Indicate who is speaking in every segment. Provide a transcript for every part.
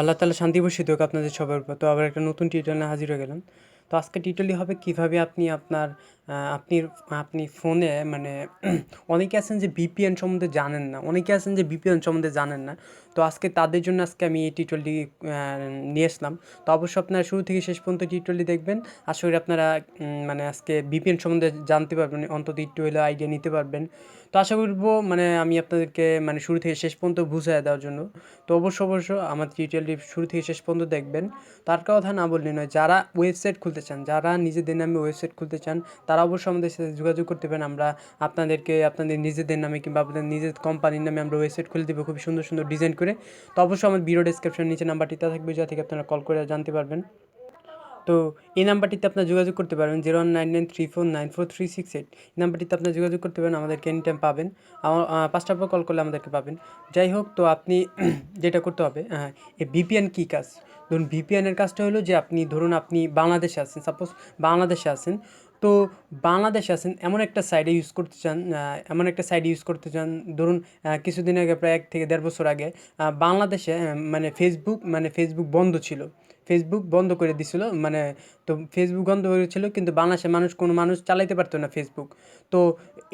Speaker 1: আল্লাহ তালা শান্তি বসিত হোক আপনাদের সবার উপর। তো আবার একটা নতুন টিউটোরিয়াল হাজির হয়ে গেলাম। তো আজকে টিউটোরিয়াল হবে কীভাবে আপনি আপনার আপনি আপনি ফোনে মানে অনেকে আছেন যে ভিপিএন সম্বন্ধে জানেন না, অনেকে আছেন যে ভিপিএন সম্বন্ধে জানেন না। তো আজকে তাদের জন্য আজকে আমি এই টিউটোরিয়ালটি নিয়ে আসলাম। তো অবশ্যই আপনারা শুরু থেকে শেষ পর্যন্ত টিউটোরিয়ালটি দেখবেন। আশা করি আপনারা মানে আজকে ভিপিএন সম্বন্ধে জানতে পারবেন, অন্তত একটু হলেও আইডিয়া নিতে পারবেন। তো আশা করব মানে আমি আপনাদেরকে মানে শুরু থেকে শেষ পর্যন্ত বুঝিয়ে দেওয়ার জন্য। তো অবশ্য অবশ্য আমার টিউটোরিয়ালটি শুরু থেকে শেষ পর্যন্ত দেখবেন। তার কথা না বললে নয়, যারা ওয়েবসাইট খুলতে চান, যারা নিজেদের নামে ওয়েবসাইট খুলতে চান, তারা অবশ্যই আমাদের সাথে যোগাযোগ করতে পারেন। আমরা আপনাদেরকে, আপনাদের নিজেদের নামে কিংবা আপনাদের নিজের কোম্পানির নামে আমরা ওয়েবসাইট খুলে দেবো খুব সুন্দর সুন্দর ডিজাইন করে। তো অবশ্যই আমার ভিডিও ডিসক্রিপশন নিচে নাম্বারটি তা থাকবে, যা থেকে আপনারা কল করে জানতে পারবেন। তো এই নাম্বারটিতে আপনারা যোগাযোগ করতে পারবেন zero nine nine three four nine four three six eight এই নাম্বারটিতে আপনারা যোগাযোগ করতে পারেন, আমাদেরকে এনি টাইম পাবেন। আমার পাঁচটার পর কল করলে আমাদেরকে পাবেন। যাই হোক, তো আপনি যেটা করতে হবে হ্যাঁ এই ভিপিএন কী কাজ? ধরুন ভিপিএনের কাজটা হলো যে আপনি, ধরুন আপনি বাংলাদেশে আছেন সাপোজ বাংলাদেশে আছেন তো বাংলাদেশে আছেন, এমন একটা সাইডে ইউজ করতে চান এমন একটা সাইড ইউজ করতে চান, ধরুন কিছুদিন আগে প্রায় এক থেকে দেড় বছর আগে বাংলাদেশে মানে ফেসবুক মানে ফেসবুক বন্ধ ছিল। ফেসবুক বন্ধ করে দিছিল মানে তো ফেসবুক বন্ধ করেছিল কিন্তু বাংলাদেশের মানুষ, কোনো মানুষ চালাইতে পারতো না ফেসবুক তো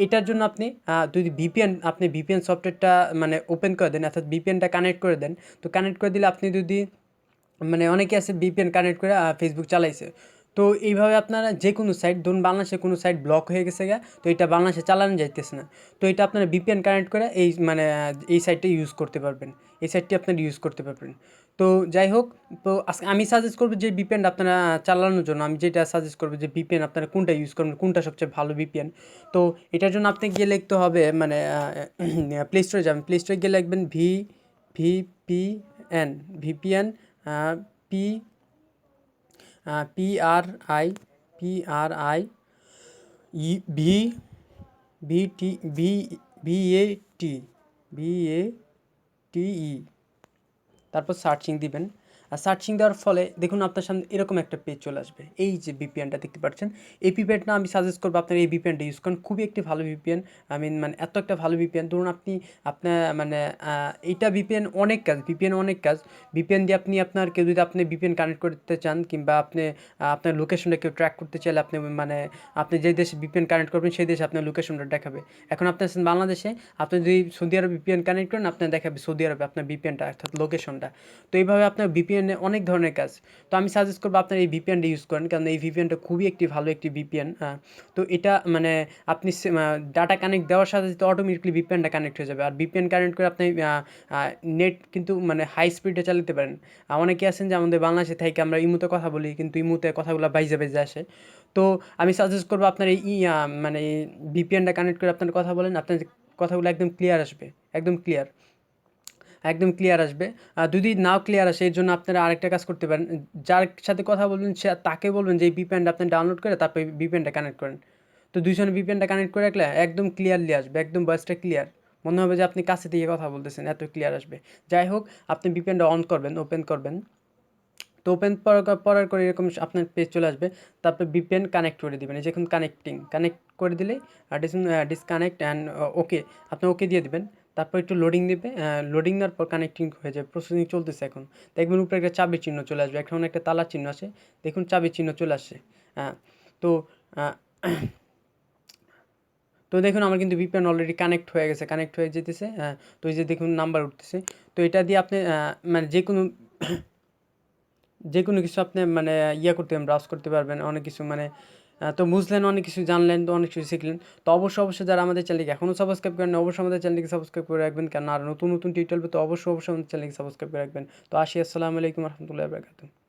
Speaker 1: এটার জন্য আপনি যদি ভিপিএন আপনি ভিপিএন সফটওয়্যারটা মানে ওপেন করে দেন, অর্থাৎ ভিপিএনটা কানেক্ট করে দেন, তো কানেক্ট করে দিলে আপনি যদি মানে অনেকে আছে ভিপিএন কানেক্ট করে ফেসবুক চালাইছে। তো এইভাবে আপনারা যে কোনো সাইট ধরুন বাংলাদেশে কোনো সাইট ব্লক হয়ে গেছে গা, তো এটা বাংলাদেশে চালানো যাইতেছে না। তো এটা আপনারা ভিপিএন কানেক্ট করে এই মানে এই সাইটটা ইউজ করতে পারবেন। এই সাইটটি আপনারা ইউজ করতে পারবেন। তো যাই হোক, তো আজকে আমি সাজেস্ট করব যে ভিপিএন আপনারা চালানোর জন্য, আমি যেটা সাজেস্ট করব যে ভিপিএন আপনারা কোনটা ইউজ করবেন, কোনটা সবচেয়ে ভালো ভিপিএন তো এটার জন্য আপনি গিয়ে লিখতে হবে মানে প্লে স্টোরে যাবেন। প্লে স্টোরে গিয়ে লিখবেন V VPN VPN P P R I, P R I, E, V V T V V, A, T, V, A, T, E. তারপর সার্চিং দিবেন। সার্চিং দেওয়ার ফলে দেখুন আপনার সামনে এরকম একটা পেজ চলে আসবে। এই যে ভিপিএনটা দেখতে পাচ্ছেন, এই ভিপিএনটা আমি সাজেস্ট করব আপনার এই ভিপিএনটা ইউজ করেন। খুবই একটি ভালো ভিপিএন আই মিন মানে এত একটা ভালো ভিপিএন ধরুন আপনি, আপনার মানে এইটা ভিপিএন অনেক কাজ ভিপিএন অনেক কাজ। ভিপিএন দিয়ে আপনি আপনার, কেউ যদি আপনি ভিপিএন কানেক্ট করতে চান, কিংবা আপনি, আপনার লোকেশনটা কেউ ট্র্যাক করতে চাইলে আপনি মানে আপনি যে দেশে ভিপিএন কানেক্ট করবেন, সেই দেশে আপনার লোকেশনটা দেখাবে। এখন আপনি আছেন বাংলাদেশে, আপনি যদি সৌদি আরব ভিপিএন কানেক্ট করেন, আপনার দেখাবে সৌদি আরবে আপনার ভিপিএনটা অর্থাৎ লোকেশনটা তো এইভাবে আপনার ভিপিএনে অনেক ধরনের কাজ। তো আমি সাজেস্ট করব আপনার এই ভিপিএনটা ইউজ করেন, কারণ এই ভিপিএনটা খুবই একটি ভালো একটি ভিপিএন তো এটা মানে আপনি ডাটা কানেক্ট দেওয়ার সাথে সাথে অটোমেটিকলি ভিপিএনটা কানেক্ট হয়ে যাবে। আর ভিপিএন কানেক্ট করে আপনি নেট কিন্তু মানে হাই স্পিডে চালাতে পারেন। অনেকে আছেন যে আমাদের বাংলাদেশে থেকে আমরা ইমুতে কথা বলি, কিন্তু ইমুতে কথাগুলো বাইজে বাইজে আসে। তো আমি সাজেস্ট করব আপনার এই মানে ভিপিএনটা কানেক্ট করে আপনার কথা বলেন আপনার কথাগুলো একদম ক্লিয়ার আসবে, একদম ক্লিয়ার একদম ক্লিয়ার আসবে। আর যদি নাও ক্লিয়ার আসে, এর জন্য আপনারা আরেকটা কাজ করতে পারেন। যার সাথে কথা বলবেন, সে তাকে বলবেন যে, এই আপনি ডাউনলোড করে তারপরে ভিপিএনটা কানেক্ট করেন। তো দুইজনে ভিপিএনটা কানেক্ট করে রাখলে একদম ক্লিয়ারলি আসবে, একদম ভয়েসটা ক্লিয়ার মনে হবে যে, আপনি কাছে থেকে কথা বলতেছেন, এত ক্লিয়ার আসবে। যাই হোক, আপনি ভিপিএনটা অন করবেন ওপেন করবেন। তো ওপেন পড়ার করে এরকম আপনার পেজ চলে আসবে। তারপর ভিপিএন কানেক্ট করে দেবেন, এই যে এখন কানেক্টিং কানেক্ট করে দিলে ডিসকানেক্ট অ্যান্ড ওকে আপনি ওকে দিয়ে দিবেন। তারপর একটু লোডিং দেবে লোডিং দেওয়ার পর কানেক্টিং হয়ে যাবে প্রসেসিং চলতেছে এখন। দেখবেন উপরে একটা চাবির চিহ্ন চলে আসবে, এখন একটা তালার চিহ্ন আছে দেখুন চাবির চিহ্ন চলে আসছে হ্যাঁ। তো তো দেখুন আমার কিন্তু ভিপিএন অলরেডি কানেক্ট হয়ে গেছে কানেক্ট হয়ে যেতেছে হ্যাঁ। তো এই যে দেখুন নাম্বার উঠতেছে, তো এটা দিয়ে আপনি মানে যে কোনো যে কোনো কিছু আপনি মানে ইয়ে করতে পারবেন ব্রাউজ করতে পারবেন, অনেক কিছু মানে তো বুঝলেন অনেক কিছু জানলেন, তো অনেক কিছু শিখলেন। তো অবশ্যই অবশ্যই যারা আমাদের চ্যানেলকে এখনও সাবস্ক্রাইব করেন অবশ্যই আমাদের চ্যানেলকে সাবস্ক্রাইব করে রাখবেন। কেন আর নতুন নতুন টিউটোরিয়াল তো অবশ্যই অবশ্যই আমাদের চ্যানেলকে সাবস্ক্রাইব করে রাখবেন। তো আসি, আসসালামু আলাইকুম রহমতুল্লাহ বরকাতুহ।